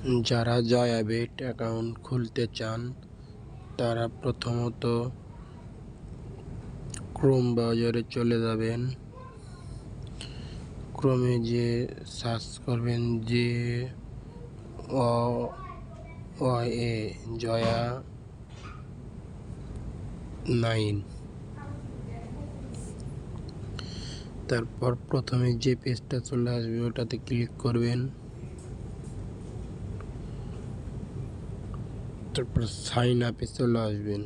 যারা জয়াবেট অ্যাকাউন্ট খুলতে চান, তারা প্রথমত ক্রোম ব্রাউজারে চলে যাবেন। ক্রোমে যে সার্চ করবেন যে অ এ জয়া নাইন। তারপর প্রথমে যে পেজটা চলে আসবে ওটাতে ক্লিক করবেন। তারপর সাইন আপে চলে আসবেন।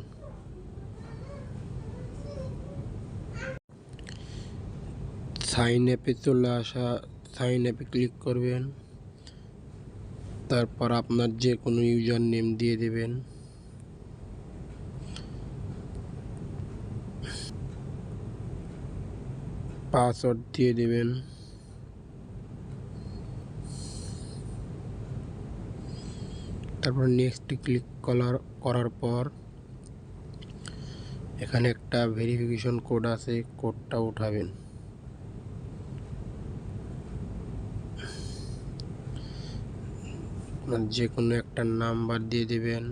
সাইন অ্যাপে চলে আসা, সাইন অ্যাপে ক্লিক করবেন। তারপর আপনার যে কোনো ইউজার নেম দিয়ে দেবেন। পাসওয়ার্ড দিয়ে দেবেন। তারপর নেক্সট ক্লিক করার করার পর এখানে একটা ভেরিফিকেশন কোড আছে কোডটা উঠাবেন। যে কোনো একটা নাম্বার দিয়ে দেবেন,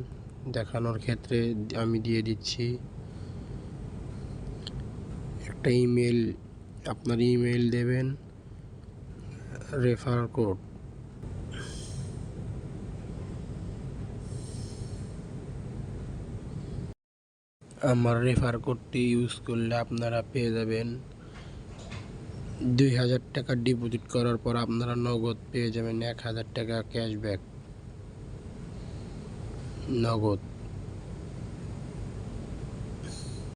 দেখানোর ক্ষেত্রে আমি দিয়ে দিচ্ছি। একটা ইমেল আপনার ইমেল দেবেন রেফার কোড আমার রেফার কোডটি ইউজ করলে আপনারা পেয়ে যাবেন দুই হাজার টাকা ডিপোজিট করার পর আপনারা নগদ পেয়ে যাবেন এক হাজার টাকা ক্যাশব্যাক নগদ।